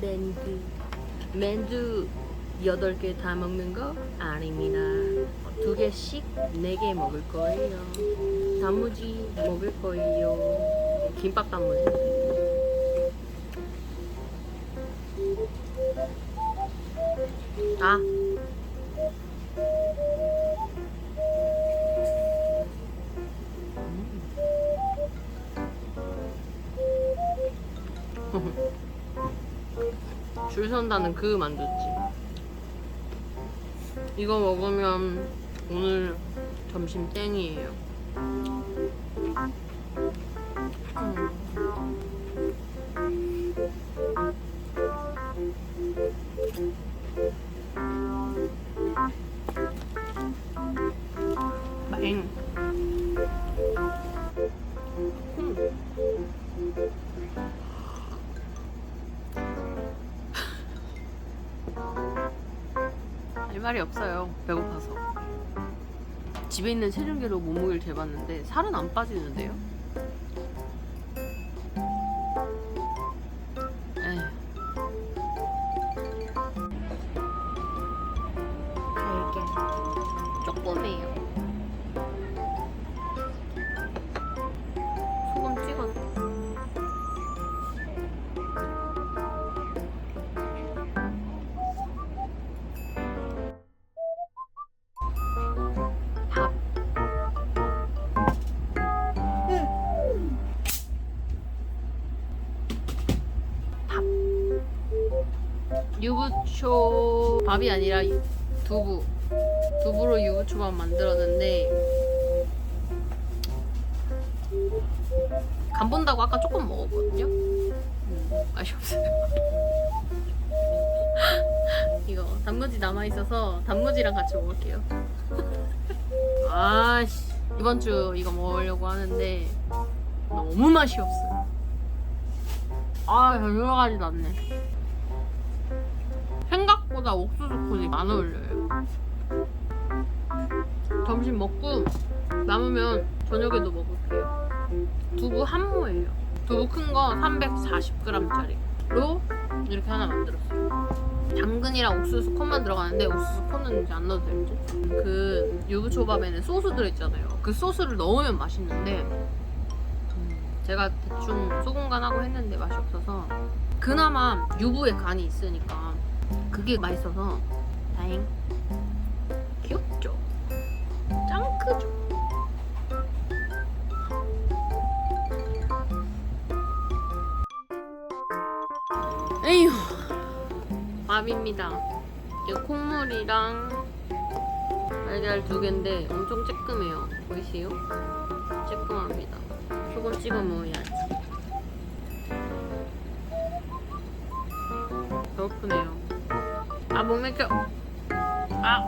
맨두 맨두 8개 다 먹는 거? 아닙니다. 두 개씩 네개 먹을 거예요. 단무지 먹을 거예요. 김밥 단무지. 아 줄 선다는 그 만두지. 이거 먹으면 오늘 점심 땡이에요. 말이 없어요. 배고파서. 집에 있는 체중계로 몸무게를 재봤는데 살은 안 빠지는데요. 유부초 밥이 아니라 두부. 두부로 유부초밥 만들었는데 간 본다고 아까 조금 먹었거든요. 음, 맛이 없어요. 이거 단무지 남아 있어서 단무지랑 같이 먹을게요. 아씨 이번 주 이거 먹으려고 하는데 너무 맛이 없어요. 아 여러 가지 났네. 생각보다 옥수수 콘이 안 어울려요. 점심 먹고 남으면 저녁에도 먹을게요. 두부 한 모예요. 두부 큰 거 340g짜리로 이렇게 하나 만들었어요. 당근이랑 옥수수 콘만 들어가는데 옥수수 콘은 이제 안 넣어도 되지. 그 유부초밥에는 소스 들어있잖아요. 그 소스를 넣으면 맛있는데 음, 제가 대충 소금 간하고 했는데 맛이 없어서 그나마 유부에 간이 있으니까 그게 맛있어서 다행. 귀엽죠? 짱 크죠? 에휴 밥입니다. 이거 콩물이랑 달걀 두 개인데 엄청 쬐끔해요. 보이세요? 쬐끔합니다. 소금 찍어 먹어야지. 배고프네요. 아, 목 맥혀. 아.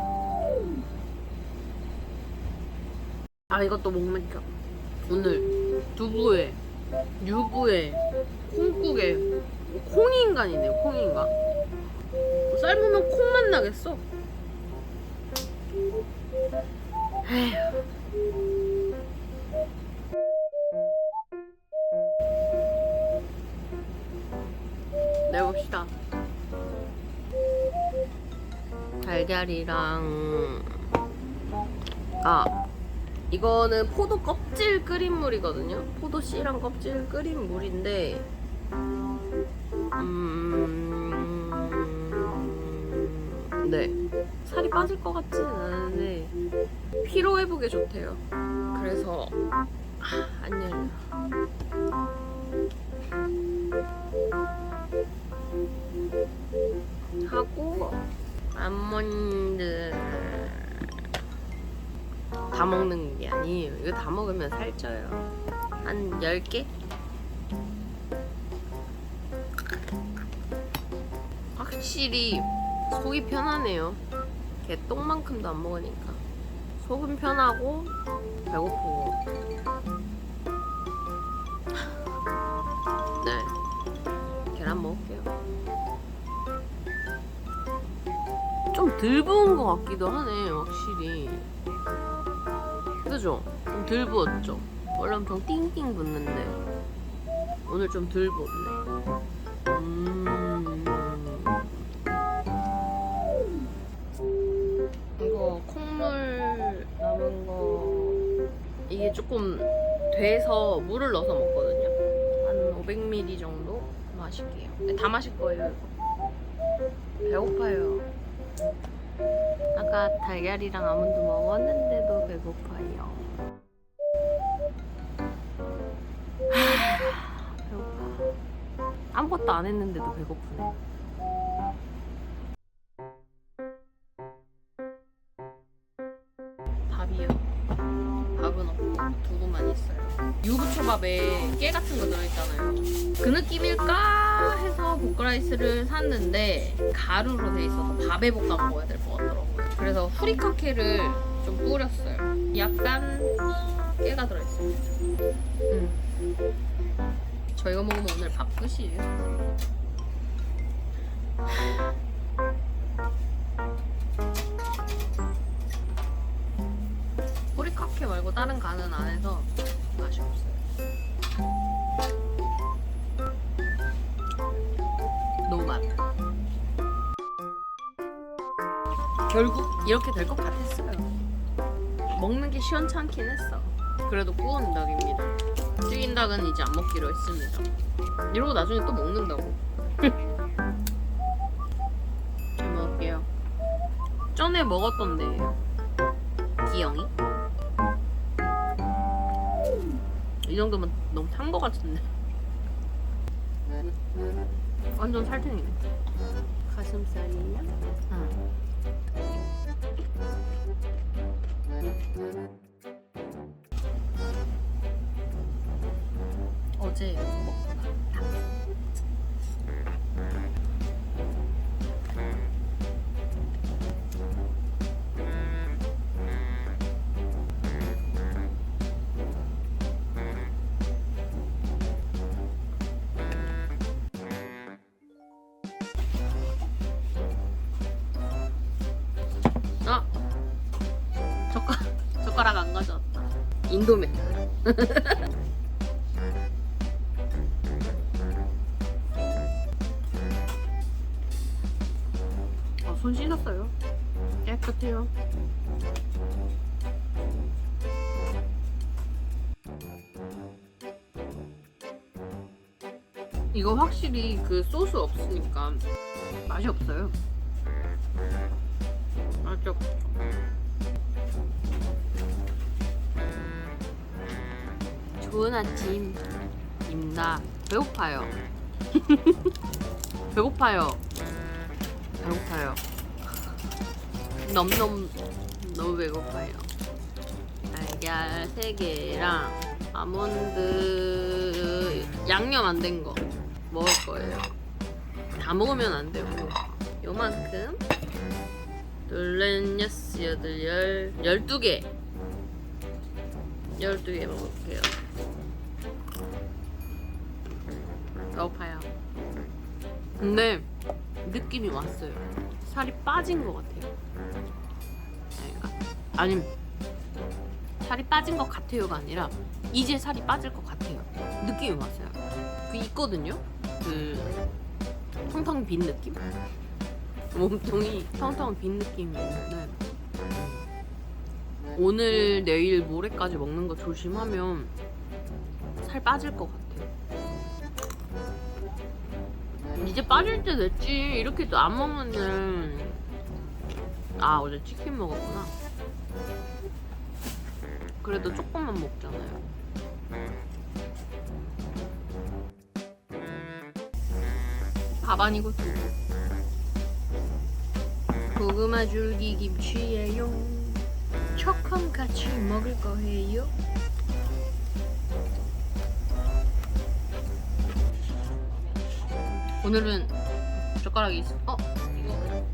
아, 이것도 목 맥혀. 오늘 두부에, 유부에, 콩국에, 콩인간이네요, 콩인간. 삶으면 콩맛 나겠어. 에휴. 달걀이랑 아 이거는 포도 껍질 끓인 물이거든요. 포도 씨랑 껍질 끓인 물인데 음... 네 살이 빠질 것 같지는 않은데 피로 회복에 좋대요. 그래서 아, 안 열려. 아몬드 다 먹는 게 아니에요. 이거 다 먹으면 살쪄요. 한 10개? 확실히 속이 편하네요. 개 똥만큼도 안 먹으니까. 속은 편하고 배고프고. 네. 계란 먹을게요. 좀덜 부은 것 같기도 하네 확실히. 그죠? 좀 덜 부었죠? 원래 엄청 띵띵 붓는데. 오늘 좀 덜 부었네. 음... 이거 콩물 남은 거 이게 조금 돼서 물을 넣어서 먹거든요. 한 500ml 정도? 마실게요. 네, 다 마실 거예요 배고파요. 아까 달걀이랑 아몬드 먹었는데도 배고파요. 하, 배고파. 아무것도 안 했는데도 배고프네. 밥이요. 밥은 없고 두부만 있어요. 유부초밥에 깨 같은 거 들어있잖아요. 그 느낌일까 해서 보크라이스를 샀는데 가루로 돼 있어서 밥에 볶아 먹어야 될 것 같더라고요. 그래서 후리카케를 좀 뿌렸어요. 약간 깨가 들어있습니다. 음. 저 이거 먹으면 오늘 밥 끝이에요. 호리카케 말고 다른 간은 안 해서 결국 이렇게 될 것 같았어요. 먹는 게 시원찮긴 했어. 그래도 구운 닭입니다. 튀긴 닭은 이제 안 먹기로 했습니다. 이러고 나중에 또 먹는다고. 잘 먹을게요. 전에 먹었던데 기영이? 이 정도면 너무 탄 거 같은데. 완전 살탱이네. 어제 먹고 인도메. 아, 손 씻었어요. 깨끗해요. 이거 확실히 그 소스 없으니까 맛이 없어요. 맛이 없어. 좋은 아침입니다. 배고파요. 배고파요. 배고파요. 넘넘 너무 배고파요. 달걀 3개랑 아몬드 양념 안 된 거 먹을 거예요. 다 먹으면 안 되고 요만큼 둘넷 여섯 여덟 열 열두 개 12개 먹을게요. 배고파요. 근데 느낌이 왔어요. 살이 빠진 것 같아요. 아닌가? 살이 빠진 것 같아요가 아니라 이제 살이 빠질 것 같아요. 느낌이 왔어요. 그 있거든요. 그 텅텅 빈 느낌? 몸통이 텅텅 빈 느낌이 있는데 오늘 내일 모레까지 먹는 거 조심하면 살 빠질 것 같아요. 이제 빠질 때 됐지. 이렇게 또 안 먹으면 아 어제 치킨 먹었구나. 그래도 조금만 먹잖아요. 밥 아니고 두부. 고구마 줄기 김치예요. 초콤 같이 먹을 거예요. 오늘은 젓가락이 있어. 어? 이거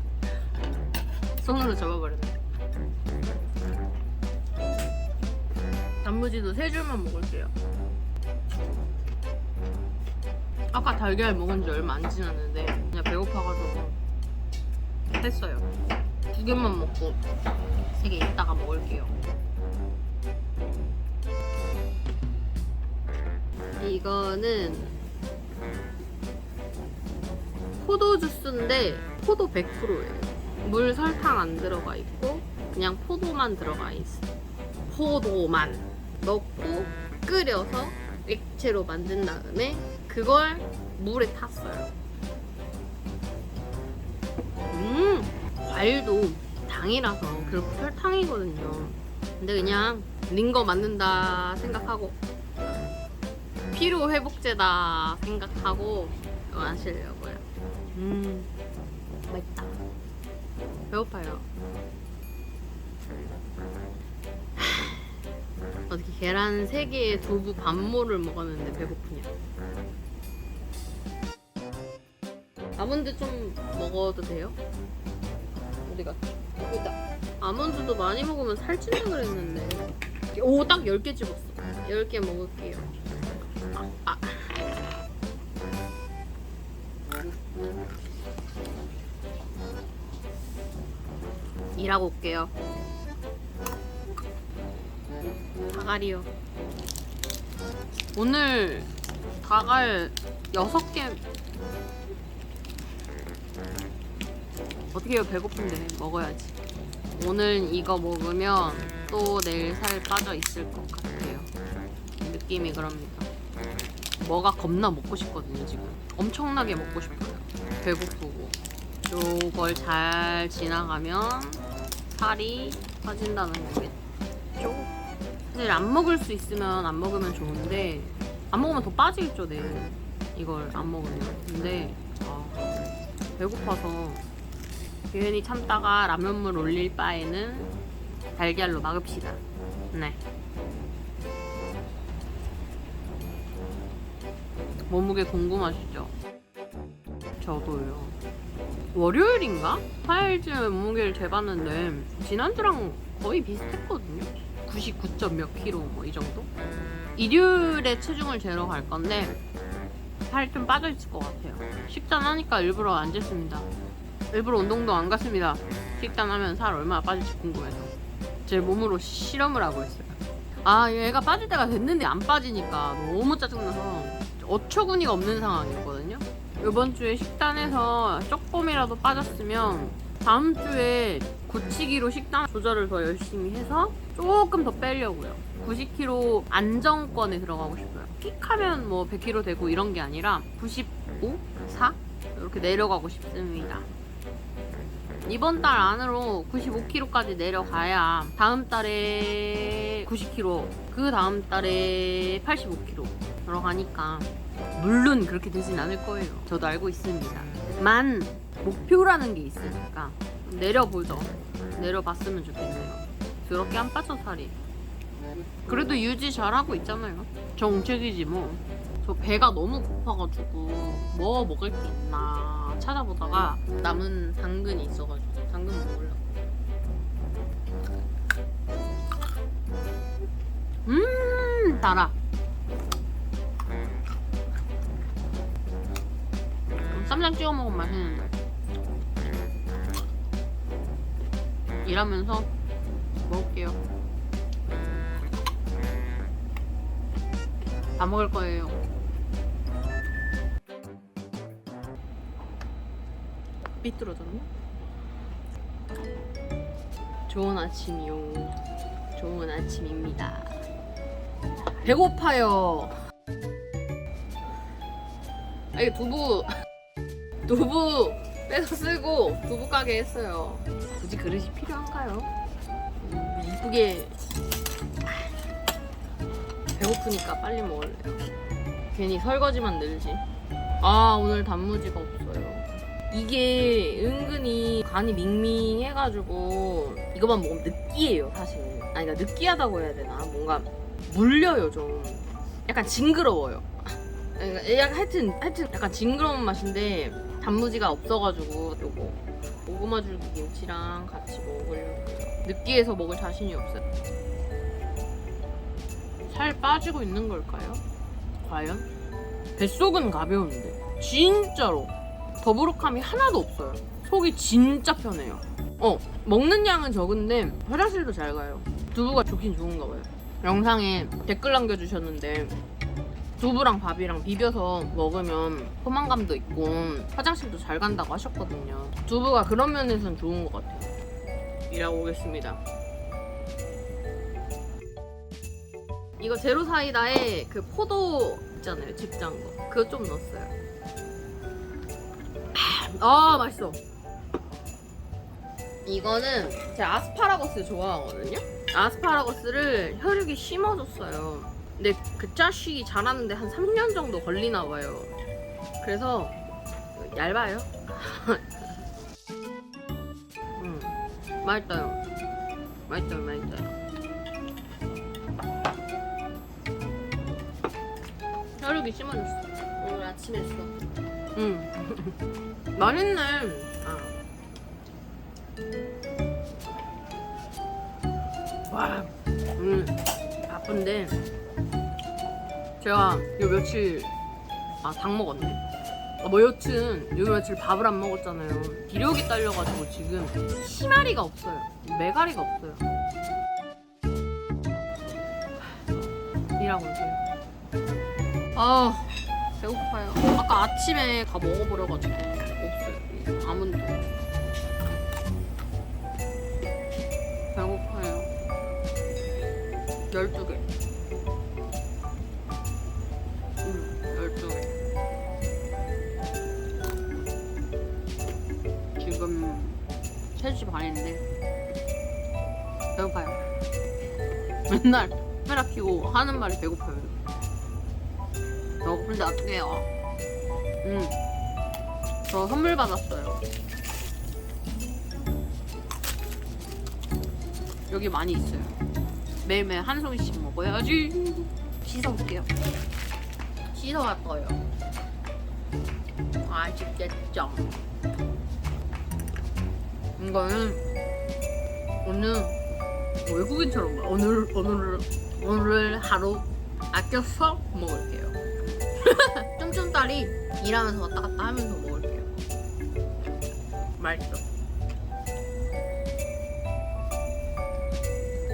손으로 잡아버렸네. 단무지도 세 줄만 먹을게요. 아까 달걀 먹은 지 얼마 안 지났는데 그냥 배고파가지고 했어요. 두 개만 먹고 세 개 이따가 먹을게요. 이거는 포도 주스인데 포도 100%예요. 물 설탕 안 들어가 있고 그냥 포도만 들어가 있어. 포도만. 넣고 끓여서 액체로 만든 다음에 그걸 물에 탔어요. 과일도 당이라서 결국 설탕이거든요. 근데 그냥 링거 만든다 생각하고 피로 회복제다 생각하고 마시려고요. 음, 맛있다. 배고파요. 하, 어떻게 계란 3개에 두부 반모를 먹었는데 배고프냐? 아몬드 좀 먹어도 돼요? 어디 갔지? 여기다. 아몬드도 많이 먹으면 살찐다 그랬는데. 오, 딱 10개 집었어. 10개 먹을게요. 아, 아. 일하고 올게요. 다갈이요. 오늘 다갈 6개 어떻게 해요? 배고픈데 먹어야지. 오늘 이거 먹으면 또 내일 살 빠져 있을 것 같아요. 느낌이 그럽니다. 뭐가 겁나 먹고 싶거든요, 지금. 엄청나게 먹고 싶어요. 배고프고. 요걸 잘 지나가면 살이 빠진다는 거겠죠? 사실 안 먹을 수 있으면 안 먹으면 좋은데 안 먹으면 더 빠지겠죠, 내일. 이걸 안 먹으면. 근데 아, 배고파서 괜히 참다가 라면물 올릴 바에는 달걀로 막읍시다. 네. 몸무게 궁금하시죠? 저도요. 월요일인가? 화요일쯤에 몸무게를 재봤는데 지난주랑 거의 비슷했거든요. 99점 몇 킬로 뭐 이 정도? 일요일에 체중을 재러 갈 건데 살이 좀 빠져 있을 것 같아요. 식단하니까 일부러 안 쟀습니다. 일부러 운동도 안 갔습니다. 식단하면 살 얼마나 빠질지 궁금해서 제 몸으로 실험을 하고 있어요. 아 얘가 빠질 때가 됐는데 안 빠지니까 너무 짜증나서 어처구니가 없는 상황이었거든요. 이번 주에 식단에서 조금이라도 빠졌으면 다음 주에 9치기로 식단 조절을 더 열심히 해서 조금 더 빼려고요. 90kg 안정권에 들어가고 싶어요. 킥하면 뭐 100kg 되고 이런 게 아니라 95, 4 이렇게 내려가고 싶습니다. 이번 달 안으로 95kg까지 내려가야 다음 달에 90kg, 그 다음 달에 85kg 들어가니까 물론 그렇게 되진 않을 거예요. 저도 알고 있습니다. 만 목표라는 게 있으니까 내려보죠. 내려봤으면 좋겠네요. 그렇게 안 빠져 살이. 그래도 유지 잘하고 있잖아요. 정책이지 뭐. 저 배가 너무 고파가지고 뭐 먹을 게 있나 찾아보다가 남은 당근이 있어가지고 당근 먹으려고. 음 달아. 쌈장 찍어 먹으면 맛있는데. 일하면서 먹을게요. 다 먹을 거예요. 삐뚤어졌나? 좋은 아침이요. 좋은 아침입니다. 배고파요. 아, 이게 두부 두부 빼서 쓰고 두부 가게 했어요. 굳이 그릇이 필요한가요? 음, 이쁘게 배고프니까 빨리 먹을래요. 괜히 설거지만 늘지. 아 오늘 단무지가 없어요. 이게 은근히 간이 밍밍해가지고 이거만 먹으면 느끼해요 사실. 아니 그러니까 느끼하다고 해야 되나? 뭔가 물려요 좀. 약간 징그러워요. 그러니까 약간 하여튼 하여튼 약간 징그러운 맛인데 단무지가 없어가지고 요거 고구마 줄기 김치랑 같이 먹으려고 느끼해서 먹을 자신이 없어요. 살 빠지고 있는 걸까요? 과연? 뱃속은 가벼운데 진짜로 더부룩함이 하나도 없어요. 속이 진짜 편해요. 어 먹는 양은 적은데 화장실도 잘 가요. 두부가 좋긴 좋은가 봐요. 영상에 댓글 남겨주셨는데 두부랑 밥이랑 비벼서 먹으면 포만감도 있고 화장실도 잘 간다고 하셨거든요. 두부가 그런 면에서는 좋은 것 같아요. 일하고 오겠습니다. 이거 제로 사이다에 그 포도 있잖아요 직장 거 그거 좀 넣었어요 아 맛있어. 이거는 제가 아스파라거스 좋아하거든요? 아스파라거스를 혈육이 심어줬어요. 근데 그 자식이 자라는데 한 3년 정도 걸리나 봐요. 그래서 얇아요. 음, 맛있어요. 맛있어요 맛있어요. 혈육이 심어줬어. 오늘 아침에 했어. 응. 맛있네. 아. 와, 오늘 바쁜데 제가 요 며칠 아 닭 먹었네. 아, 뭐 여튼 요 며칠 밥을 안 먹었잖아요. 기력이 딸려가지고 지금 희마리가 없어요. 메가리가 없어요. 일하고 있어요. 아. 배고파요. 아까 아침에 다 먹어버려가지고 없어요. 이 아몬드. 배고파요. 12개. 응, 12개. 지금 3시 반인데 배고파요. 맨날 카메라 켜고 하는 말이 배고파요. 배고픈데 어떡해요? 음. 저 선물 받았어요. 여기 많이 있어요. 매일매일 한 송이씩 먹어야지. 씻어볼게요. 씻어왔어요. 아쉽겠죠? 이거는 오늘 외국인처럼 봐. 오늘 오늘 오늘 하루 아껴서 먹을게요. 쫌쫌딸이 일하면서 왔다 갔다 하면서 먹을게요. 맛있어.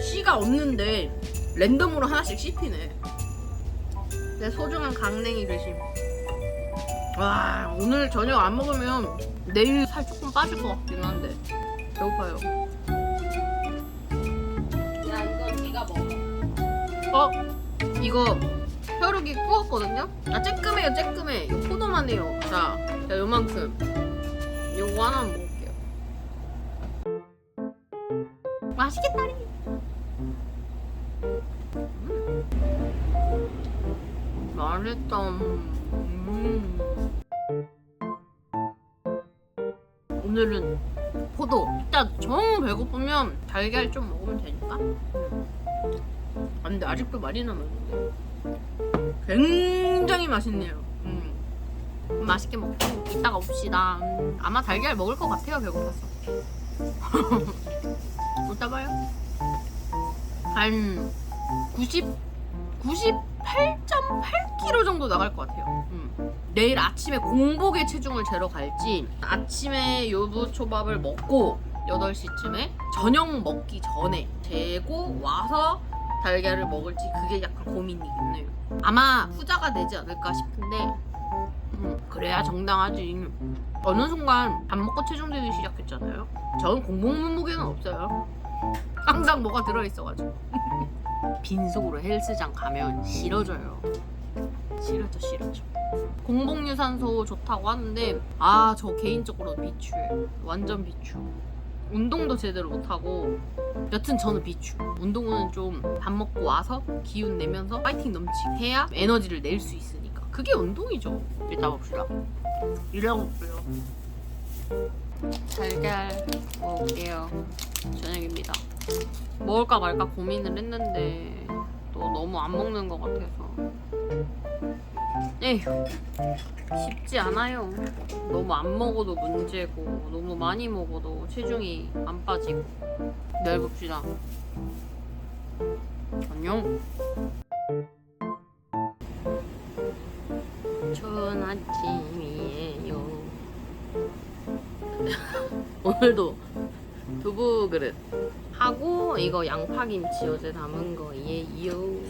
씨가 없는데 랜덤으로 하나씩 씹히네. 내 소중한 강냉이 대신. 와 오늘 저녁 안 먹으면 내일 살 조금 빠질 것 같긴 한데 배고파요. 야 이건 네가 먹어. 어 이거 벼룩이 구웠거든요? 아 쬐끔해요 쬐끔해 이거 포도만 해요. 자, 자 요만큼. 요거 하나 먹을게요. 맛있겠다리 음. 맛있다. 음. 오늘은 포도. 이따 정 배고프면 달걀 좀 먹으면 되니까? 아, 근데 아직도 많이 남았는데 굉장히 맛있네요. 음. 맛있게 먹고 이따가 옵시다. 음, 아마 달걀 먹을 것 같아요. 배고파서. 이따 봐요. 한 90, 98.8kg 정도 나갈 것 같아요. 음. 내일 아침에 공복에 체중을 재러 갈지 아침에 요부초밥을 먹고 8시쯤에 저녁 먹기 전에 재고 와서 달걀을 먹을지 그게 약간 고민이겠네요. 아마 후자가 되지 않을까 싶은데 음, 그래야 정당하지. 어느 순간 밥 먹고 체중 되기 시작했잖아요. 저는 공복 몸무게는 없어요. 항상 뭐가 들어있어가지고 빈속으로 헬스장 가면 싫어져요. 싫어져 싫어져. 공복 유산소 좋다고 하는데 아 저 개인적으로 비추예요. 완전 비추. 운동도 제대로 못하고 여튼 저는 비추. 운동은 좀 밥 먹고 와서 기운 내면서 파이팅 넘치게 해야 에너지를 낼 수 있으니까. 그게 운동이죠. 이따 봅시다. 일하고 올게요. 달걀 먹을게요. 저녁입니다. 먹을까 말까 고민을 했는데 또 너무 안 먹는 것 같아서 에휴 쉽지 않아요. 너무 안 먹어도 문제고 너무 많이 먹어도 체중이 안 빠지고 내일 봅시다. 안녕. 좋은 아침이에요. 오늘도 두부 그릇 하고 이거 양파김치 어제 담은 거예요.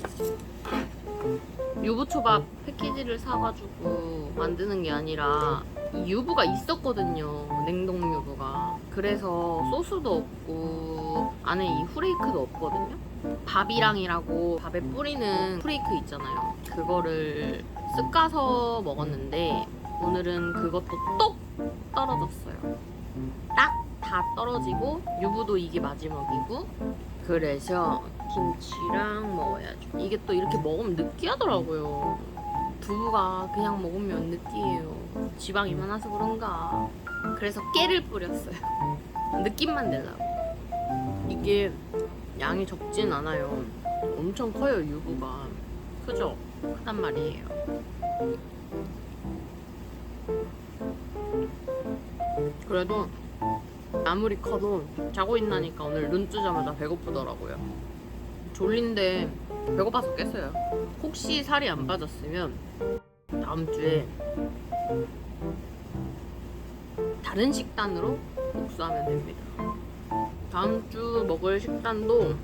유부초밥 패키지를 사가지고 만드는 게 아니라 이 유부가 있었거든요 냉동 유부가 그래서 소스도 없고 안에 이 후레이크도 없거든요 밥이랑이라고 밥에 뿌리는 프레이크 있잖아요. 그거를 쓱 까서 먹었는데 오늘은 그것도 똑 떨어졌어요. 딱 다 떨어지고 유부도 이게 마지막이고 그래서 김치랑 먹어야죠. 이게 또 이렇게 먹으면 느끼하더라고요. 두부가 그냥 먹으면 느끼해요. 지방이 많아서 그런가. 그래서 깨를 뿌렸어요. 느낌만 내려고. 이게 양이 적진 않아요. 엄청 커요, 유부가. 크죠? 크단 말이에요. 그래도 아무리 커도 자고 있나니까 오늘 눈 뜨자마자 배고프더라고요. 졸린데 배고파서 깼어요. 혹시 살이 안 빠졌으면 다음 주에 다른 식단으로 복수하면 됩니다. 다음 주 먹을 식단도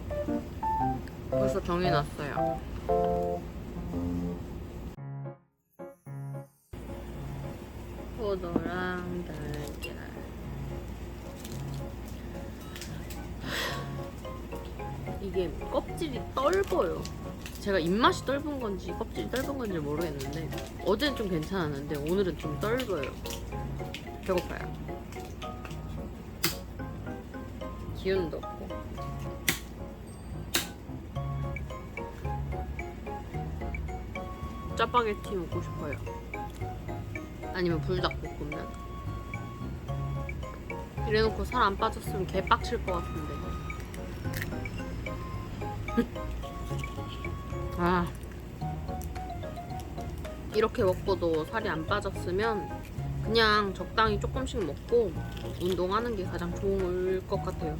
벌써 정해놨어요. 포도랑 달걀. 이게 껍질이 떫어요. 제가 입맛이 떫은 건지 껍질이 떫은 건지 모르겠는데 어제는 좀 괜찮았는데 오늘은 좀 떫어요. 배고파요. 기운도 없고. 짜파게티 먹고 싶어요. 아니면 불닭볶음면. 이래놓고 살 안 빠졌으면 개 빡칠 것 같은데. 아. 이렇게 먹고도 살이 안 빠졌으면 그냥 적당히 조금씩 먹고 운동하는 게 가장 좋을 것 같아요.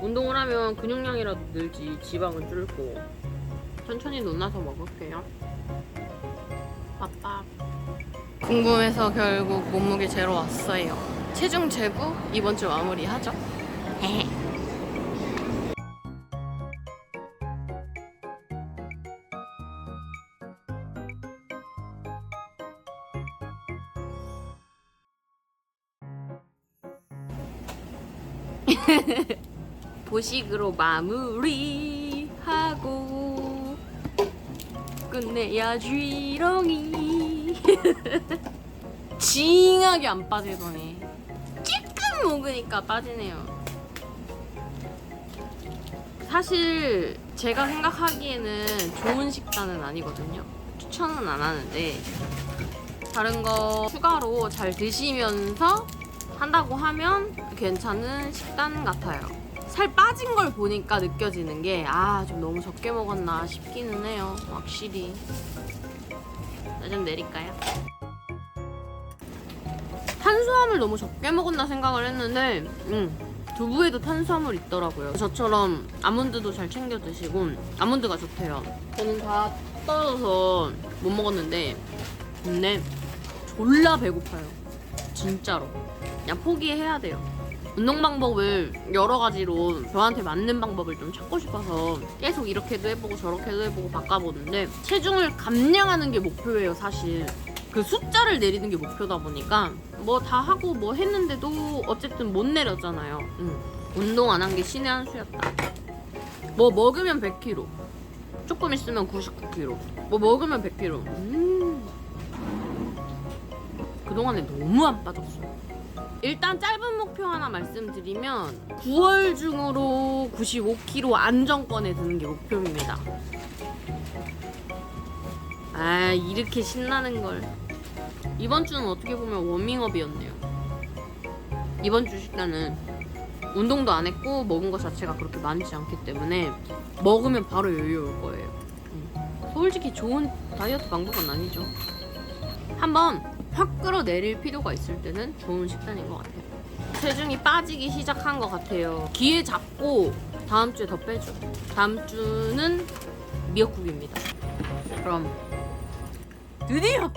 운동을 하면 근육량이라도 늘지 지방은 줄고 천천히 논아서 먹을게요. 빠빠. 궁금해서 결국 몸무게 재러 왔어요. 체중 재부 이번 주 마무리하죠. 보식으로 마무리하고 끝내야지 렁이. 징하게 안 빠지더니 조금 먹으니까 빠지네요. 사실 제가 생각하기에는 좋은 식단은 아니거든요. 추천은 안 하는데 다른 거 추가로 잘 드시면서 한다고 하면 괜찮은 식단 같아요. 살 빠진 걸 보니까 느껴지는 게, 아, 좀 너무 적게 먹었나 싶기는 해요. 확실히. 나좀 내릴까요? 탄수화물 너무 적게 먹었나 생각을 했는데, 음, 두부에도 탄수화물 있더라고요. 저처럼 아몬드도 잘 챙겨 드시고, 아몬드가 좋대요. 저는 다 떨어져서 못 먹었는데, 근데 졸라 배고파요. 진짜로. 그냥 포기해야 돼요. 운동 방법을 여러 가지로 저한테 맞는 방법을 좀 찾고 싶어서 계속 이렇게도 해보고 저렇게도 해보고 바꿔보는데 체중을 감량하는 게 목표예요, 사실. 그 숫자를 내리는 게 목표다 보니까 뭐 다 하고 뭐 했는데도 어쨌든 못 내렸잖아요. 응. 운동 안 한 게 신의 한 수였다. 뭐 먹으면 100kg. 조금 있으면 99kg. 뭐 먹으면 100kg. 음. 그동안에 너무 안 빠졌어요. 일단 짧은 목표 하나 말씀드리면 9월 중으로 95kg 안정권에 드는 게 목표입니다. 아 이렇게 신나는 걸 이번 주는 어떻게 보면 워밍업이었네요. 이번 주 식단은 운동도 안 했고 먹은 것 자체가 그렇게 많지 않기 때문에 먹으면 바로 여유 올 거예요. 음. 솔직히 좋은 다이어트 방법은 아니죠. 한번 확 끌어내릴 필요가 있을 때는 좋은 식단인 것 같아요. 체중이 빠지기 시작한 것 같아요. 기회 잡고 다음 주에 더 빼줘. 다음 주는 미역국입니다. 그럼 드디어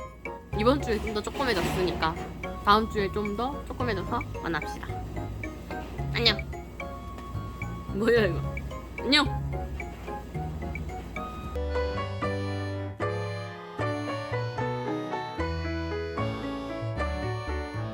이번 주에 좀 더 조그매졌으니까 다음 주에 좀 더 조그매져서 만납시다. 안녕. 뭐야 이거? 안녕.